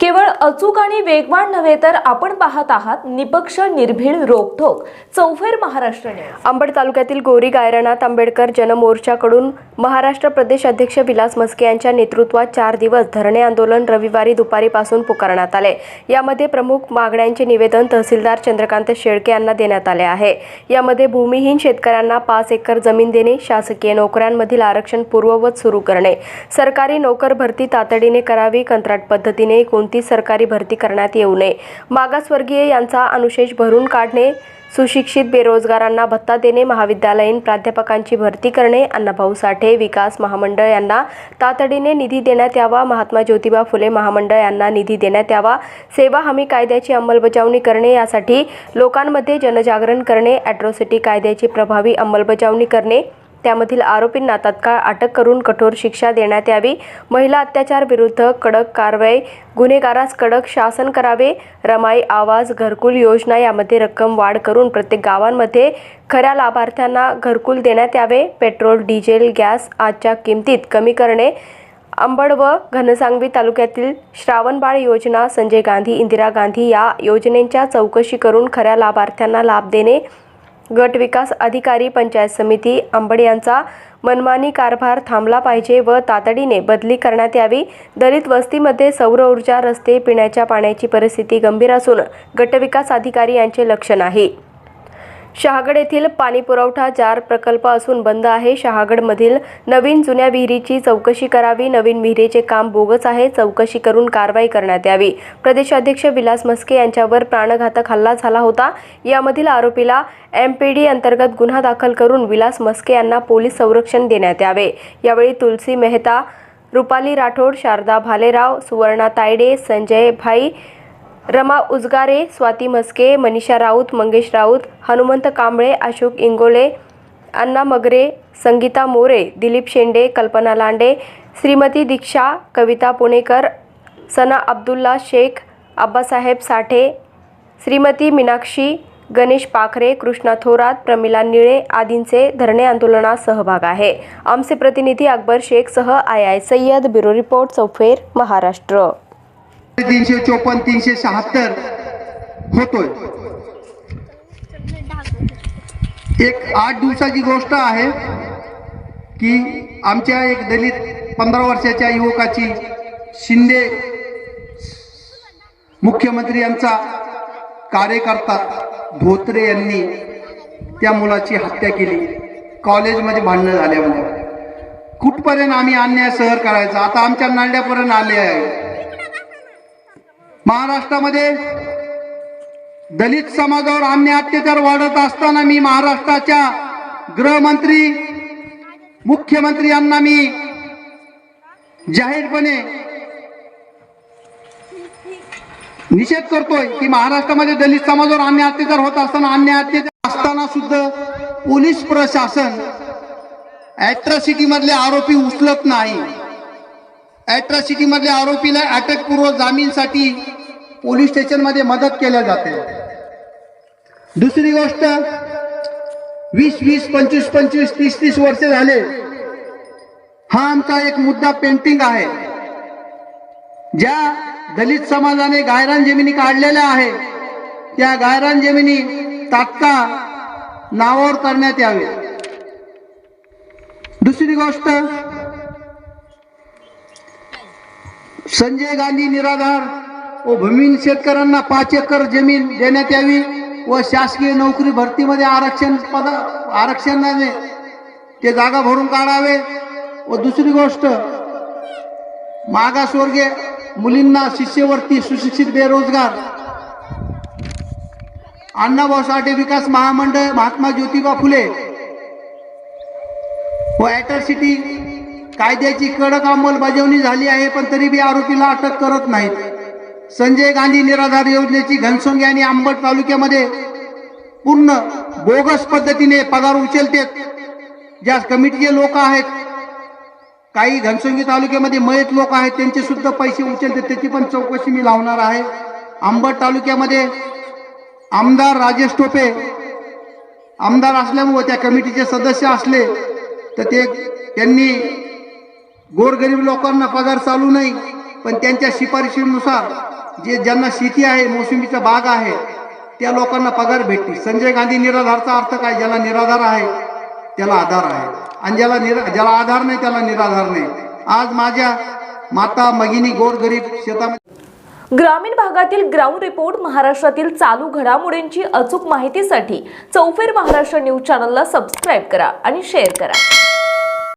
केवळ अचूक आणि वेगवान नव्हे तर आपण पाहत आहात निपक्ष निर्भीड रोखोक चौफेर महाराष्ट्र अंबड तालुक्यातील गोरी गायरनाथ आंबेडकर जनमोर्चाकडून महाराष्ट्र प्रदेश अध्यक्ष विलास मस्के यांच्या नेतृत्वात चार दिवस धरणे आंदोलन रविवारी दुपारीपासून पुकारण्यात आले. यामध्ये प्रमुख मागण्यांचे निवेदन तहसीलदार चंद्रकांत शेळके यांना देण्यात आले आहे. यामध्ये भूमिहीन शेतकऱ्यांना पाच एकर जमीन देणे शासकीय नोकऱ्यांमधील आरक्षण पूर्ववत सुरू करणे सरकारी नोकर भरती तातडीने करावी कंत्राट पद्धतीने कोणती सरकार भरती करण्यात येऊ नये. मागासवर्गीय यांचा अनुशेष भरून काढणे सुशिक्षित बेरोजगारांना भत्ता देणे महाविद्यालयीन प्राध्यापकांची भरती करणे अण्णाभाऊ साठे विकास महामंडळ यांना तातडीने निधी देण्यात यावा महात्मा ज्योतिबा फुले महामंडळ यांना निधी देण्यात यावा सेवा हमी कायद्याची अंमलबजावणी करणे यासाठी लोकांमध्ये जनजागरण करणे ॲट्रॉसिटी कायद्याची प्रभावी अंमलबजावणी करणे त्यामधील आरोपींना तत्काळ अटक करून कठोर शिक्षा देण्यात यावी. महिला अत्याचार विरुद्ध कडक कारवाई गुन्हेगारास कडक शासन करावे. रमाई आवाज घरकुल योजना यामध्ये रक्कम वाढ करून प्रत्येक गावांमध्ये खऱ्या लाभार्थ्यांना घरकुल देण्यात यावे. पेट्रोल डिझेल गॅस आजच्या किमतीत कमी करणे. अंबड व घनसांगवी तालुक्यातील श्रावणबाळ योजना संजय गांधी इंदिरा गांधी या योजनेच्या चौकशी करून खऱ्या लाभार्थ्यांना लाभ देणे. गट विकास अधिकारी पंचायत समिती आंबड यांचा मनमानी कारभार थांबला पाहिजे व तातडीने बदली करण्यात यावी. दलित वस्तीमध्ये सौर ऊर्जा रस्ते पिण्याच्या पाण्याची परिस्थिती गंभीर असून गटविकास अधिकारी यांचे लक्ष नाही. शहागड येथील पाणीपुरवठा जार प्रकल्प असून बंद आहे. शहागडमधील नवीन जुन्या विहिरीची चौकशी करावी. नवीन विहिरीचे काम बोगस आहे. चौकशी करून कारवाई करण्यात यावी. प्रदेशाध्यक्ष विलास मस्के यांच्यावर प्राणघातक हल्ला झाला होता. यामधील आरोपीला एम पी डी अंतर्गत गुन्हा दाखल करून विलास मस्के यांना पोलीस संरक्षण देण्यात यावे. यावेळी तुलसी मेहता रुपाली राठोड शारदा भालेराव सुवर्णा तायडे संजय भाई रमा उजगारे स्वाती मस्के मनीषा राऊत मंगेश राऊत हनुमंत कांबळे अशोक इंगोले अण्णा मगरे संगीता मोरे दिलीप शेंडे कल्पना लांडे श्रीमती दीक्षा कविता पुणेकर सना अब्दुल्ला शेख अब्बासाहेब साठे श्रीमती मीनाक्षी गणेश पाखरे कृष्णा थोरात प्रमिला निळे आदींचे धरणे आंदोलनात सहभाग आहे. आमचे प्रतिनिधी अकबर शेखसह आय आय सय्यद ब्युरो रिपोर्ट चौफेर महाराष्ट्र. तीनशे चोपन्न तीनशे शहात्तर होतोय. एक आठ दिवसाची गोष्ट आहे की आमच्या एक दलित पंधरा वर्षाच्या युवकाची शिंदे मुख्यमंत्री यांचा कार्यकर्ता धोत्रे यांनी त्या मुलाची हत्या केली. कॉलेजमध्ये भांडणं झाल्यामुळे. कुठपर्यंत आम्ही अन्याय सहर करायचा? आता आमच्या नांड्यापर्यंत आले आहे. महाराष्ट्रामध्ये दलित समाजावर अन्य अत्याचार वाढत असताना मी महाराष्ट्राच्या गृहमंत्री मुख्यमंत्री यांना मी जाहीरपणे निषेध करतोय की महाराष्ट्रामध्ये दलित समाजावर अन्य अत्याचार होत असताना अन्याय अत्याचार असताना सुद्धा पोलीस प्रशासन अॅट्रॉसिटी मधले आरोपी उचलत नाही. अॅट्रॉसिटी मधल्या आरोपीला अटकपूर्व जामीनसाठी पोलीस स्टेशनमध्ये मदत केल्या जाते. दुसरी गोष्ट वीस वीस पंचवीस पंचवीस तीस तीस वर्ष झाले. हा आमचा एक मुद्दा पेंटिंग आहे. ज्या दलित समाजाने गायरान जमिनी काढलेल्या आहे त्या गायरान जमिनी तात्काळ नावावर करण्यात यावे दुसरी गोष्ट संजय गांधी निराधार व भूमीन शेतकऱ्यांना पाच एकर जमीन देण्यात यावी व शासकीय नोकरी भरतीमध्ये आरक्षण पद आरक्षणाने ते जागा भरून काढावे. व दुसरी गोष्ट मागासवर्गीय मुलींना शिष्यवृत्ती सुशिक्षित बेरोजगार. अण्णाभाऊ साठे विकास महामंडळ महात्मा ज्योतिबा फुले. व ॲटर सिटी कायद्याची कडक अंमलबजावणी झाली आहे पण तरी बी आरोपीला अटक करत नाहीत. संजय गांधी निराधार योजनेची घनसोंगी आणि आंबट तालुक्यामध्ये पूर्ण बोगस पद्धतीने पगार उचलतेत. ज्या कमिटीचे लोक आहेत काही घनसोंगी तालुक्यामध्ये मयत लोक आहेत त्यांचे सुद्धा पैसे उचलते त्याची पण चौकशी मी लावणार आहे. आंबट तालुक्यामध्ये आमदार राजेश टोपे आमदार असल्यामुळे त्या कमिटीचे सदस्य असले तर ते त्यांनी गोरगरीब लोकांना पगार चालू नाही पण त्यांच्या शिफारशीनुसार जे ज्यांना शेती आहे मोसंबीचा बाग आहे त्या लोकांना पगार भेटते संजय गांधी निराधारचा अर्थ काय? ज्याला निराधार आहे त्याला आधार आहे. आणि ज्याला निरा ज्याला आधार नाही त्याला निराधार नाही. आज माझ्या माता मगिनी गोरगरीब शेतामध्ये ग्रामीण भागातील ग्राउंड रिपोर्ट महाराष्ट्रातील चालू घडामोडींची अचूक माहितीसाठी चौफेर महाराष्ट्र न्यूज चॅनलला सबस्क्राईब करा आणि शेअर करा.